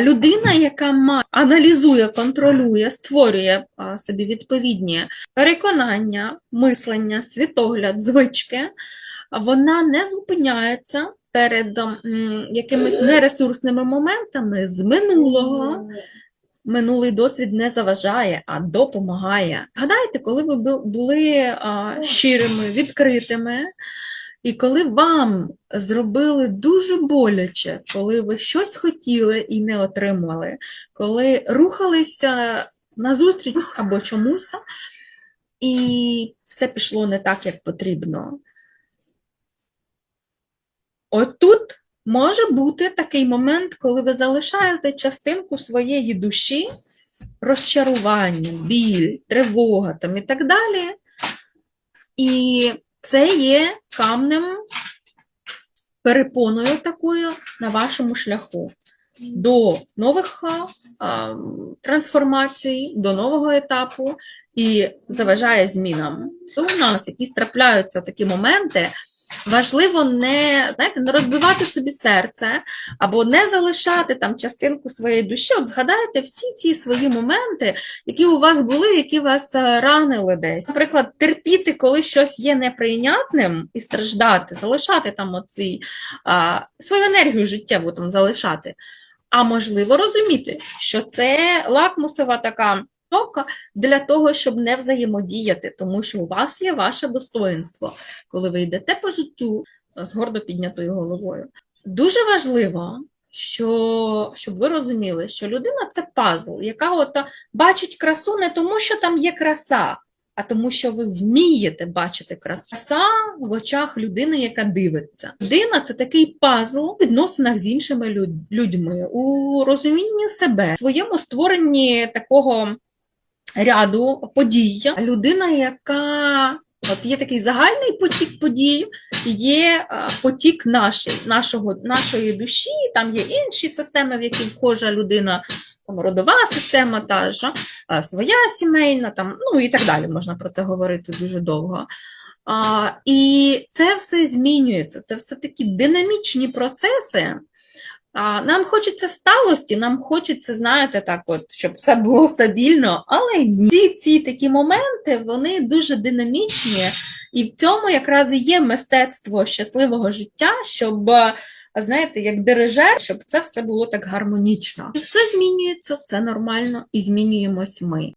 Людина, яка ма- аналізує, контролює, створює собі відповідні переконання, мислення, світогляд, звички, вона не зупиняється перед якимись нересурсними моментами з минулого. Минулий досвід не заважає, а допомагає. Гадайте, коли ви бу- були щирими, відкритими, і коли вам зробили дуже боляче, коли ви щось хотіли і не отримали, коли рухалися назустріч або чомусь, і все пішло не так, як потрібно. Отут може бути такий момент, коли ви залишаєте частинку своєї душі, розчарування, біль, тривога там і так далі. І це є камнем, перепоною такою на вашому шляху до нових а, трансформацій, до нового етапу і заважає змінам. То у нас якісь трапляються такі моменти. Важливо не, знаєте, не розбивати собі серце або не залишати там частинку своєї душі. От згадайте всі ці свої моменти, які у вас були, які вас е, ранили десь. Наприклад, терпіти, коли щось є неприйнятним і страждати, залишати там от а, свою енергію життєву там залишати. А можливо розуміти, що це лакмусова така кнопка для того, щоб не взаємодіяти, тому що у вас є ваше достоинство, коли ви йдете по життю з гордо піднятою головою. Дуже важливо, що, щоб ви розуміли, що людина це пазл, яка от бачить красу не тому, що там є краса, а тому, що ви вмієте бачити красу. Краса в очах людини, яка дивиться. Людина це такий пазл у відносинах з іншими людьми, у розумінні себе, в своєму створенні такого ряду подій. Людина, яка от є такий загальний потік подій, є е, потік нашої, нашого, нашої душі, там є інші системи, в які вхожа людина, там родова система, та ж, е, своя сімейна, там, ну і так далі, можна про це говорити дуже довго. А, і це все змінюється, це все такі динамічні процеси. Нам хочеться сталості, нам хочеться, знаєте, так от, щоб все було стабільно, але ні. Ці, ці такі моменти, вони дуже динамічні, і в цьому якраз і є мистецтво щасливого життя, щоб, е, знаєте, як дирижер, щоб це все було так гармонічно. Все змінюється, це нормально, і змінюємось ми.